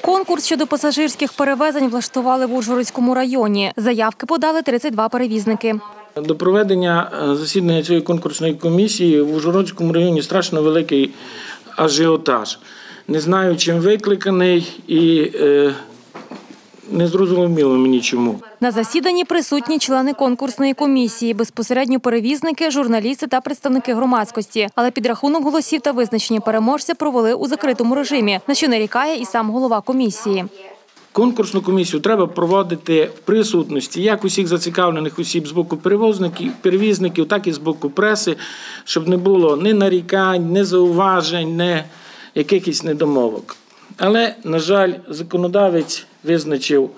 Конкурс щодо пасажирських перевезень влаштували в Ужгородському районі. Заявки подали 32 перевізники. До проведення е, засідання цієї конкурсної комісії в Ужгородському районі страшно великий ажіотаж. Не знаю, чим викликаний і е, не зрозуміло мені чому. На засіданні присутні члени конкурсної комісії, безпосередньо перевізники, журналісти та представники громадськості. Але підрахунок голосів та визначення переможця провели у закритому режимі, на що нарікає і сам голова комісії. Конкурсну комісію треба проводити в присутності як усіх зацікавлених осіб з боку перевозників, перевізників, так і з боку преси, щоб не було ні нарікань, ні зауважень, ні якихось недомовок. Але, на жаль, законодавець визначив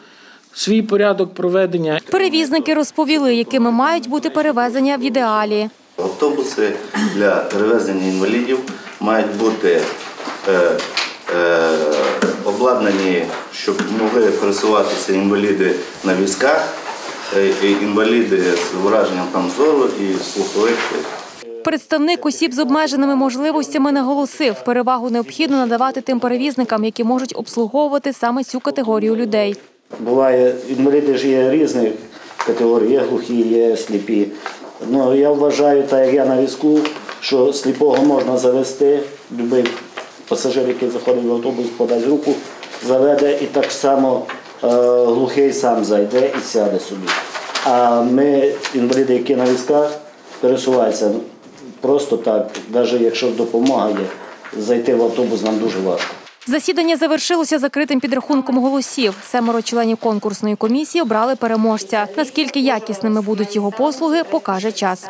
свій порядок проведення Перевізники розповіли, якими мають бути перевезення в ідеалі. Автобуси для перевезення інвалідів мають бути е, е, обладнані, щоб могли пересуватися інваліди на візках, е, інваліди з враженням там зору і слухових. Представник осіб з обмеженими можливостями наголосив, перевагу необхідно надавати тим перевізникам, які можуть обслуговувати саме цю категорію людей. Буває, інваліди ж є різних категорій, є глухі, є сліпі. Ну, я вважаю, так як я на візку, що сліпого можна завести, будь-який пасажир, який заходить в автобус, подасть руку, заведе і так само е, глухий сам зайде і сяде собі. А ми, інваліди, які на візках, пересуваються просто так, навіть якщо допомога є, зайти в автобус нам дуже важко. Засідання завершилося закритим підрахунком голосів. Семеро членів конкурсної комісії обрали переможця. Наскільки якісними будуть його послуги, покаже час.